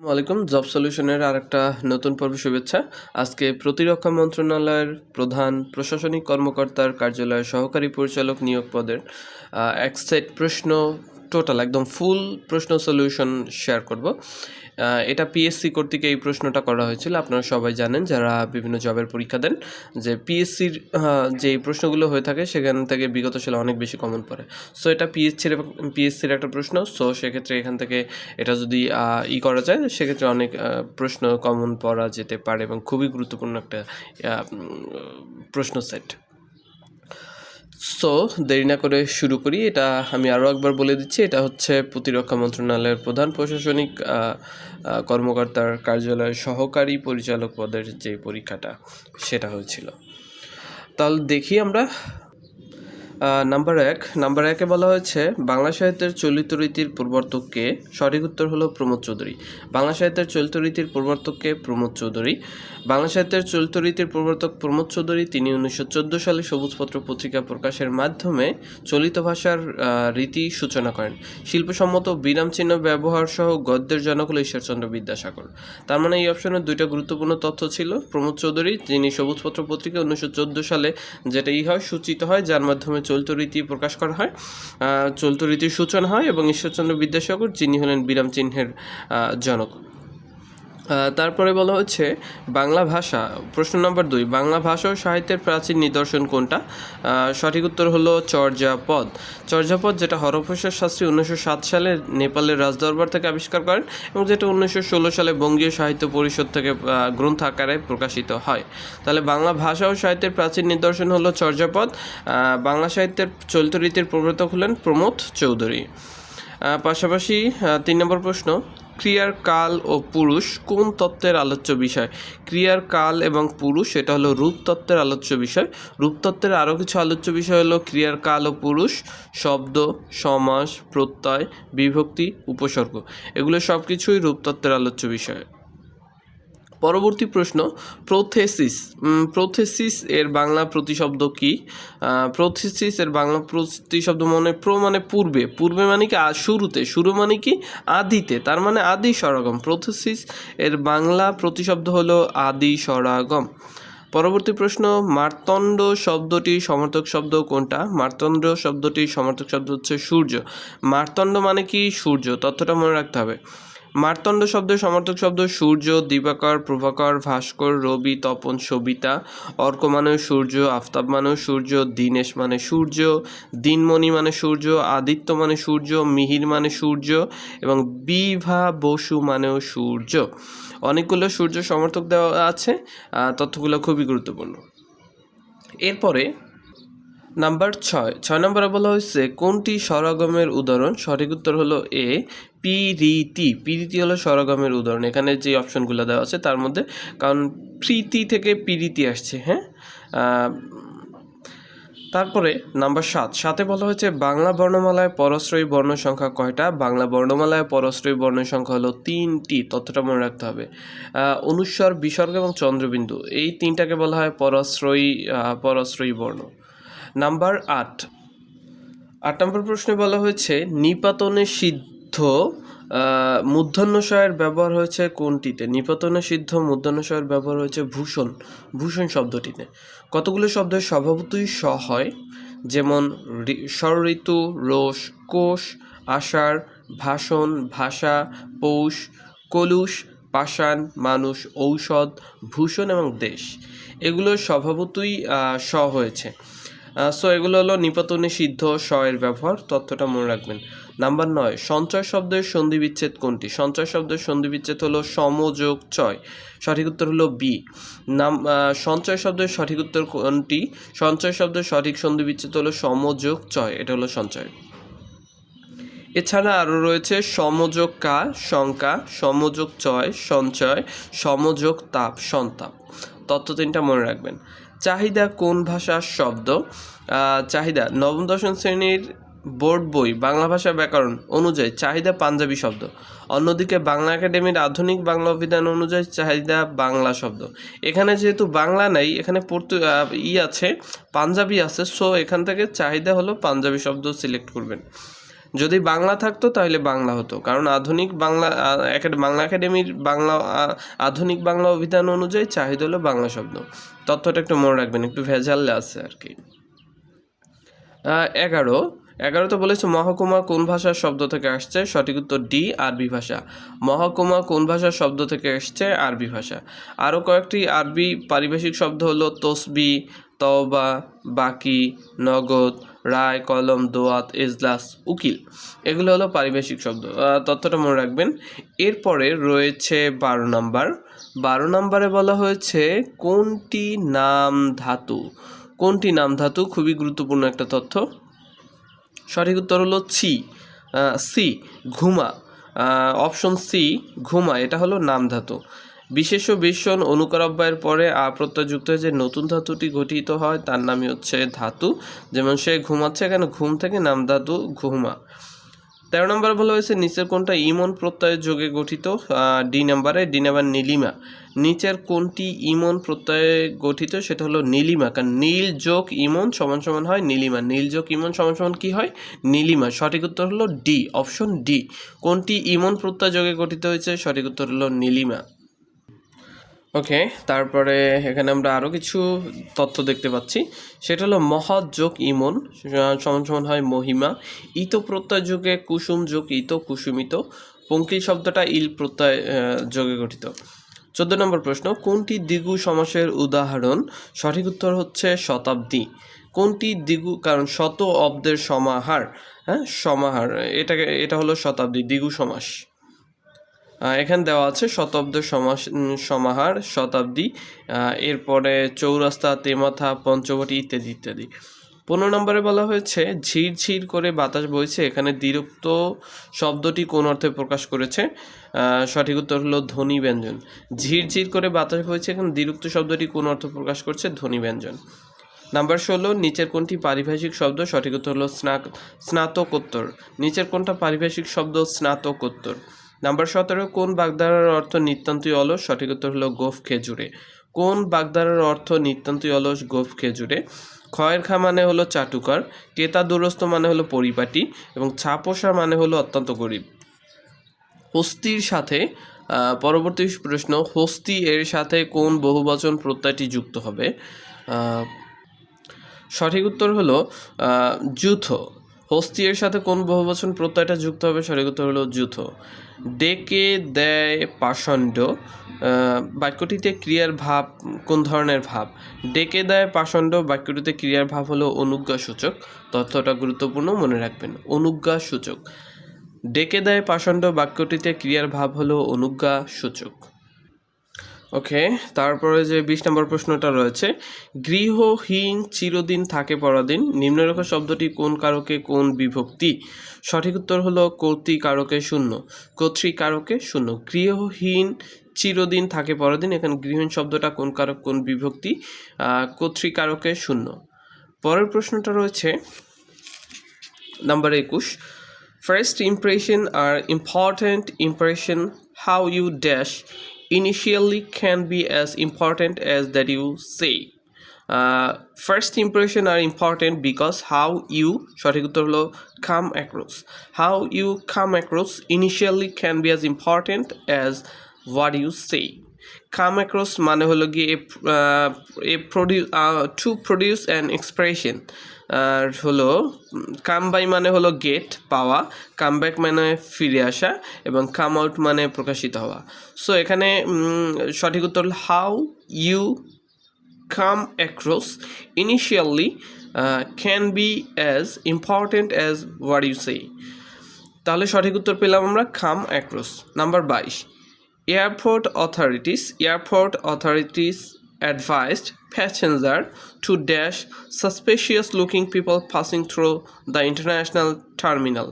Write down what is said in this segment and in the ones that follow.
আলাইকুম, জব সলিউশনের আরেকটা নতুন পর্ব শুভেচ্ছা। আজকে প্রতিরক্ষা মন্ত্রণালয়ের প্রধান প্রশাসনিক কর্মকর্তার কার্যালয়ের সহকারী পরিচালক নিয়োগ পদের এক সেট প্রশ্ন টোটাল একদম ফুল প্রশ্ন সলিউশন শেয়ার করব। এটা পিএসসি কর্তৃক এই প্রশ্নটা করা হয়েছিল। আপনারা সবাই জানেন, যারা বিভিন্ন জবের পরীক্ষা দেন, যে পিএসসির যে প্রশ্নগুলো হয়ে থাকে, সেখান থেকে বিগত সালে অনেক বেশি কমন পড়ে। সো এটা পিএসসির পিএসসির একটা প্রশ্ন। সো সেক্ষেত্রে এখান থেকে এটা যদি ই করা যায়, সেক্ষেত্রে অনেক প্রশ্ন কমন পড়া যেতে পারে এবং খুবই গুরুত্বপূর্ণ একটা প্রশ্ন সেট সো দেরি না করে শুরু করি। এটা আমি আরও একবার বলে দিচ্ছি, এটা হচ্ছে প্রতিরক্ষা মন্ত্রণালয়ের প্রধান প্রশাসনিক কর্মকর্তার কার্যালয়ের সহকারী পরিচালক পদের যে পরীক্ষাটা, সেটা হয়েছিল। তাহলে দেখি আমরা নাম্বার এক. নাম্বার একে বলা হয়েছে, বাংলা সাহিত্যের চলিত রীতির প্রবর্তককে সঠিক উত্তর হলো প্রমোদ চৌধুরী। বাংলা সাহিত্যের চলিত রীতির প্রবর্তককে প্রমোদ চৌধুরী। বাংলা সাহিত্যের চলিত রীতির প্রবর্তক প্রমোদ চৌধুরী, তিনি উনিশশো চোদ্দ সালে সবুজপত্র পত্রিকা প্রকাশের মাধ্যমে চলিত ভাষার রীতি সূচনা করেন। শিল্পসম্মত বিরাম চিহ্ন ব্যবহার সহ গদ্যের জনক হল ঈশ্বরচন্দ্র বিদ্যাসাগর। তার মানে এই অপশনের দুইটা গুরুত্বপূর্ণ তথ্য ছিল। প্রমোদ চৌধুরী যিনি সবুজপত্র পত্রিকা উনিশশো চোদ্দ সালে যেটা ই হয়, সূচিত হয়, যার মাধ্যমে চলিত রীতি প্রকাশ করা হয় চলিত রীতির সূচনা হয় এবং ঈশ্বরচন্দ্র বিদ্যাসাগর যিনি হলেন বিরাম চিহ্নের জনক। তারপরে বলা হচ্ছে বাংলা ভাষা, প্রশ্ন নম্বর দুই, বাংলা ভাষা ও সাহিত্যের প্রাচীন নিদর্শন কোনটা? সঠিক উত্তর হলো চর্যাপদ। চর্যাপদ যেটা হরপ্রসাদ শাস্ত্রী উনিশশো সাত সালে নেপালের রাজদরবার থেকে আবিষ্কার করেন এবং যেটা উনিশশো ষোলো সালে বঙ্গীয় সাহিত্য পরিষদ থেকে গ্রন্থ আকারে প্রকাশিত হয়। তাহলে বাংলা ভাষা ও সাহিত্যের প্রাচীন নিদর্শন হলো চর্যাপদ। বাংলা সাহিত্যের চলিত রীতির প্রবর্তক হলেন প্রমোদ চৌধুরী। পাশাপাশি তিন নম্বর প্রশ্ন ক্রিয়ার কাল ও পুরুষ কোন তত্ত্বের আলোচ্য বিষয়? ক্রিয়ার কাল এবং পুরুষ, এটা হলো রূপতত্ত্বের আলোচ্য বিষয়। রূপতত্ত্বের আরও কিছু আলোচ্য বিষয় হলো ক্রিয়ার কাল ও পুরুষ, শব্দ, সমাস, প্রত্যয়, বিভক্তি, উপসর্গ। এগুলো সব কিছুই রূপতত্ত্বের আলোচ্য বিষয়। পরবর্তী প্রশ্ন, প্রোথেসিস। প্রোথেসিস এর বাংলা প্রতিশব্দ কি? প্রোথেসিস এর বাংলা প্রতিশব্দ মানে প্রো মানে পূর্বে। পূর্বে মানে কি? শুরুতে। শুরু মানে কি? আদিতে। তার মানে আদি সরাগম প্রোথেসিস এর বাংলা প্রতিশব্দ হলো আদি সরাগম পরবর্তী প্রশ্ন, মার্তণ্ড শব্দটি সমর্থক শব্দ কোনটা? মার্তণ্ড শব্দটি সমর্থক শব্দ হচ্ছে সূর্য। মার্তণ্ড মানে কি? সূর্য। তথ্যটা মনে রাখতে হবে। মার্তণ্ড শব্দের সমর্থক শব্দ, সূর্য দিবাকর প্রভাকর, ভাস্কর, রবি, তপন, সবিতা, অর্ক মানে সূর্য, আফতাব মানে সূর্য, দিনেশ মানে সূর্য, দিনমণি মানে সূর্য, আদিত্য মানে সূর্য, মিহির মানে সূর্য, এবং বিভা বসু মানেও সূর্য। অনেকগুলো সূর্য সমর্থক দেওয়া আছে তথ্যগুলো খুবই গুরুত্বপূর্ণ। এরপরে নাম্বার ছয়। ছয় নম্বরে বলা হয়েছে, কোনটি স্বরাগমের উদাহরণ? সঠিক উত্তর হলো এ পিরিতি পিরিতি হলো স্বরাগমের উদাহরণ। এখানে যে অপশনগুলো দেওয়া আছে তার মধ্যে, কারণ প্রীতি থেকে পিরিতি আসছে হ্যাঁ? তারপরে নাম্বার সাত। সাথে বলা হয়েছে, বাংলা বর্ণমালায় পরশ্রয়ী বর্ণ সংখ্যা কয়টা? বাংলা বর্ণমালায় পরশ্রয়ী বর্ণ সংখ্যা হলো তিনটি। তথ্যটা মনে রাখতে হবে। অনুস্বর, বিসর্গ এবং চন্দ্রবিন্দু, এই তিনটাকে বলা হয় পরশ্রয়ী পরশ্রয়ী বর্ণ। নাম্বার আট। আট নম্বর প্রশ্নে বলা হয়েছে, নিপাতনে সিদ্ধ মূর্ধন্যশয়ের ব্যবহার হয়েছে কোনটিতে? নিপাতনে সিদ্ধ মূর্ধন্যশয়ের ব্যবহার হয়েছে ভূষণ ভূষণ শব্দটিতে। কতগুলো শব্দের স্বভাবতই স হয়? যেমন ঋ- ষড়ঋতু রোষ, কোষ, আষাঢ়, ভাষণ, ভাষা, পৌষ, কলুষ, পাষাণ, মানুষ, ঔষধ, ভূষণ এবং দেশ। এগুলো স্বভাবতই স হয়েছে। সো এগুলো হলো নিপাতনে সিদ্ধ এর ব্যবহার, তথ্যটা মনে রাখবেন। নাম্বার নয়, সঞ্চয় শব্দের সন্ধি বিচ্ছেদ কোনটি? সঞ্চয় শব্দের সন্ধি বিচ্ছেদ হলো সমযোগ চয়। সঠিক উত্তর হলো বি নাম সঞ্চয় শব্দের সঠিক উত্তর কোনটি? সঞ্চয় শব্দের সঠিক সন্ধি বিচ্ছেদ হলো সমযোগ চয়, এটা হলো সঞ্চয়। এছাড়া আরও রয়েছে সমযোগ কা শঙ্কা সমযোগ চয়, সঞ্চয়, সমযোগ তাপ, সন্তাপ। তত্ত্ব তিনটা মনে রাখবেন। চাহিদা কোন ভাষার শব্দ? চাহিদা নবম, দশম শ্রেণির বোর্ড বই, বাংলা ভাষা ব্যাকরণ অনুযায়ী চাহিদা পাঞ্জাবি শব্দ। অন্যদিকে বাংলা একাডেমির আধুনিক বাংলা অভিধান অনুযায়ী চাহিদা বাংলা শব্দ। এখানে যেহেতু বাংলা নাই, এখানে পর্তু ই আছে, পাঞ্জাবি আছে সো এখান থেকে চাহিদা হলো পাঞ্জাবি শব্দ সিলেক্ট করবেন। যদি বাংলা থাকতো তাহলে বাংলা হতো। কারণ আধুনিক বাংলা বাংলা একাডেমির বাংলা আধুনিক বাংলা অভিধান অনুযায়ী চাহিদা হলো বাংলা শব্দ। তথ্যটা একটু মনে রাখবেন একটু ভেজাল আছে আর কি। আহ, এগারো। এগারোতে বলেছে মহকুমা কোন ভাষার শব্দ থেকে আসছে? সঠিক উত্তর ডি আরবি ভাষা। মহকুমা কোন ভাষার শব্দ থেকে আসছে? আরবি ভাষা। আরও কয়েকটি আরবি পারিভাষিক শব্দ হলো তসবি তওবা বাকি নগদ রায়, কলম, দোয়াত এজলাস উকিল। এগুলো হলো পারিভাষিক শব্দ। তথ্যটা মনে রাখবেন। এরপরে রয়েছে বারো নাম্বার। বারো নাম্বারে বলা হয়েছে, কোনটি নাম ধাতু? কোনটি নাম ধাতু? খুবই গুরুত্বপূর্ণ একটা তথ্য। সঠিক উত্তর হলো ছি। সি, ঘুমা। অপশন সি, ঘুমা। এটা হলো নাম ধাতু। বিশেষ বিশ্বন অনুকরাব্যয়ের পরে আ প্রত্যয় যুক্ত হয়ে যে নতুন ধাতুটি গঠিত হয়, তার নামই হচ্ছে ধাতু। যেমন সে ঘুমাচ্ছে এখানে ঘুম থেকে নাম ধাতু ঘুমা। তেরো নম্বর বলা হয়েছে, নিচের কোনটা ইমন প্রত্যয়ের যোগে গঠিত ডি নাম্বারে ডি নাম্বার নীলিমা। নিচের কোনটি ইমন প্রত্যয়ে গঠিত, সেটা হলো নীলিমা। কারণ নীল যোগ ইমন সমান সমান হয় নীলিমা। নীল যোগ ইমন সমান সমান কী হয়? নীলিমা। সঠিক উত্তর হলো ডি অপশন ডি কোনটি ইমন প্রত্যয় যোগে গঠিত হয়েছে, সঠিক উত্তর হলো নীলিমা। ওকে তারপরে এখানে আমরা আরও কিছু তথ্য দেখতে পাচ্ছি। সেটা হলো মহৎ যোগ ইমন, সমান সমান হয় মহিমা, ইত প্রত্যয় যোগে কুসুম যোগ ইত কুসুমিত, পঙ্কিল শব্দটা ইল প্রত্যয় যোগে গঠিত। চোদ্দ নম্বর প্রশ্ন, কোনটি দ্বিগু সমাসের উদাহরণ? সঠিক উত্তর হচ্ছে শতাব্দী। কোনটি দ্বিগু, কারণ শত অব্দের সমাহার হ্যাঁ সমাহার, এটাকে, এটা হলো শতাব্দী, দ্বিগু সমাস। এখানে দেওয়া আছে শতাব্দ সমাস সমাহার, শতাব্দী এরপরে চৌরাস্তা, তেমাথা, পঞ্চবটি ইত্যাদি ইত্যাদি। পনেরো নম্বরে বলা হয়েছে, ঝির ঝির করে বাতাস বইছে, এখানে দ্বিরুক্ত শব্দটি কোন অর্থে প্রকাশ করেছে? সঠিক উত্তর হলো ধ্বনি ব্যঞ্জন। ঝির ঝির করে বাতাস বইছে, এখানে দ্বিরুক্ত শব্দটি কোন অর্থ প্রকাশ করছে? ধ্বনি ব্যঞ্জন। নাম্বার ষোলো, নিচের কোনটি পারিভাষিক শব্দ? সঠিক উত্তর হলো স্নাক স্নাতকোত্তর। নিচের কোনটা পারিভাষিক শব্দ? স্নাতকোত্তর। নাম্বার সতেরো, কোন বাগধারার অর্থ নিতান্তই অলস? সঠিক উত্তর হলো গোফ খেজুরে। কোন বাগধারার অর্থ নিতান্তই অলস? গোফ খেজুরে। খয়ের খা মানে হলো চাটুকার কেতা দুরস্ত মানে হলো পরিপাটি, এবং ছাপোষা মানে হলো অত্যন্ত গরিব। হস্তির সাথে পরবর্তী প্রশ্ন, হস্তি এর সাথে কোন বহুবচন প্রত্যয়টি যুক্ত হবে? সঠিক উত্তর হলো যুথ। হস্তি এর সাথে কোন বহুবচন প্রত্যয়টা যুক্ত হবে? সঠিক উত্তর হলো যুথ। ডেকে দেয় পাষণ্ড। বাক্যটিতে ক্রিয়ার ভাব কোন ধরনের ভাব? ডেকে দেয় পাষণ্ড, বাক্যটিতে ক্রিয়ার ভাব হলো অনুজ্ঞা সূচক তথ্যটা গুরুত্বপূর্ণ, মনে রাখবেন অনুজ্ঞা সূচক ডেকে দেয় পাষণ্ড, বাক্যটিতে ক্রিয়ার ভাব হলো অনুজ্ঞা সূচক ওকে তারপরে যে বিশ নম্বর প্রশ্নটা রয়েছে গৃহহীন চিরদিন থাকে পরাদিন নিম্নরেখা শব্দটি কোন কারকে কোন বিভক্তি? সঠিক উত্তর হলো কর্তৃকারকে শূন্য কর্তৃকারকে শূন্য। গৃহহীন চিরদিন থাকে পরাদিন এখানে গৃহহীন শব্দটা কোন কারক কোন বিভক্তি? আহ, কর্তৃকারকে শূন্য। পরের প্রশ্নটা রয়েছে নাম্বার একুশ। First impression আর important impression how you dash initially can be as important as that you say. Uh, first impression are important because how you come across how you come across initially can be as important as what you say come across মানে হলো গিয়ে a produce to produce an expression আর হলো come by মানে হলো gate পাওয়া come back মানে ফিরে আসা, এবং কাম আউট মানে প্রকাশিত হওয়া। সো এখানে সঠিক উত্তর হলো how you come across initially can be as as as as you say তাহলে সঠিক উত্তর পেলাম আমরা খাম অ্যাক্রস নাম্বার বাইশ। Airport authorities airport authorities advised passenger to dash suspicious looking people passing through the international terminal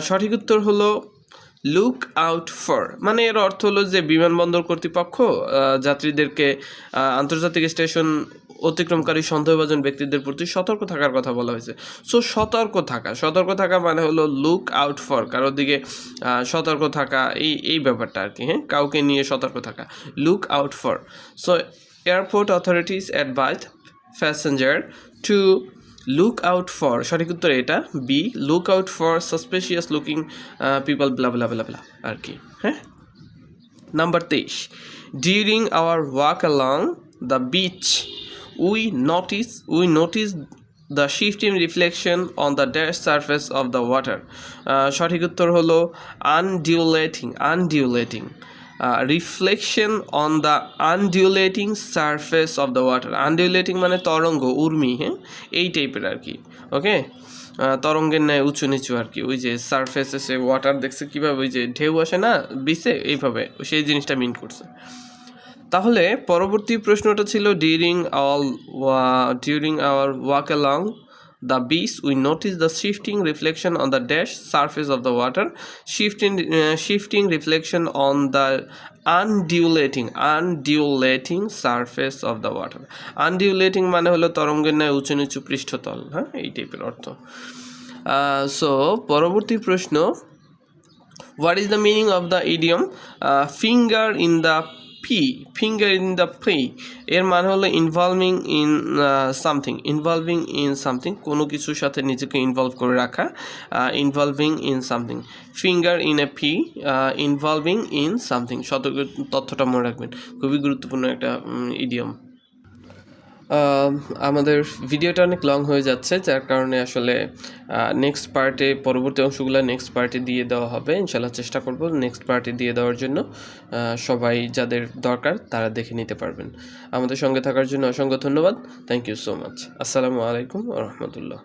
সঠিক উত্তর হলো look out for মানে এর অর্থ হলো যে বিমানবন্দর কর্তৃপক্ষ যাত্রীদেরকে আন্তর্জাতিক স্টেশন অতিক্রমকারী সন্দেহভাজন ব্যক্তিদের প্রতি সতর্ক থাকার কথা বলা হয়েছে। সো সতর্ক থাকা। সতর্ক থাকা মানে হলো লুক আউট ফর কারোর দিকে সতর্ক থাকা, এই এই ব্যাপারটা আর কি হ্যাঁ? কাউকে নিয়ে সতর্ক থাকা। Look out for so airport authorities advise passenger to look out for সঠিক উত্তর এটা B look out for suspicious looking people bla bla bla bla আর কি হ্যাঁ? নাম্বার তেইশ। During our walk along the beach we notice we notice the shifting reflection on the dash surface of the water সঠিক উত্তর হলো undulating undulating reflection on the undulating surface of the water undulating মানে তরঙ্গ, উর্মি হ্যাঁ? এই টাইপের আর কি ওকে তরঙ্গের ন্যায় উঁচু নিচু আর কি, ওই যে সারফেস এসে ওয়াটার দেখছে কীভাবে, ওই যে ঢেউ আসে না বিচে এইভাবে, সেই জিনিসটা মিন করছে। তাহলে পরবর্তী প্রশ্নটা ছিল during our during our walk along the beach we notice the shifting reflection on the dash surface of the water shifting shifting reflection on the undulating undulating surface of the water undulating মানে হলো তরঙ্গের ন্যায় উঁচু নিচু পৃষ্ঠতল হ্যাঁ? এই টাইপের অর্থ। সো পরবর্তী প্রশ্ন, what is the meaning of the idiom? Finger in in the finger in the pie এর মানে হলো involving in something involving in something কোনো কিছুর সাথে নিজেকে ইনভলভ করে রাখা involving in something finger in a pie involving in something সতর্ক তথ্যটা মনে রাখবেন, খুবই গুরুত্বপূর্ণ একটা ইডিয়ম আমাদের ভিডিওটা অনেক লং হয়ে যাচ্ছে, যার কারণে আসলে নেক্সট পার্টে পরবর্তী অংশগুলো নেক্সট পার্টে দিয়ে দেওয়া হবে। ইনশাল্লাহ চেষ্টা করব নেক্সট পার্টে দিয়ে দেওয়ার জন্য। সবাই যাদের দরকার, তারা দেখে নিতে পারবেন। আমাদের সঙ্গে থাকার জন্য অসংখ্য ধন্যবাদ। থ্যাংক ইউ সো মাচ আসসালামু আলাইকুম রহমতুল্লাহ।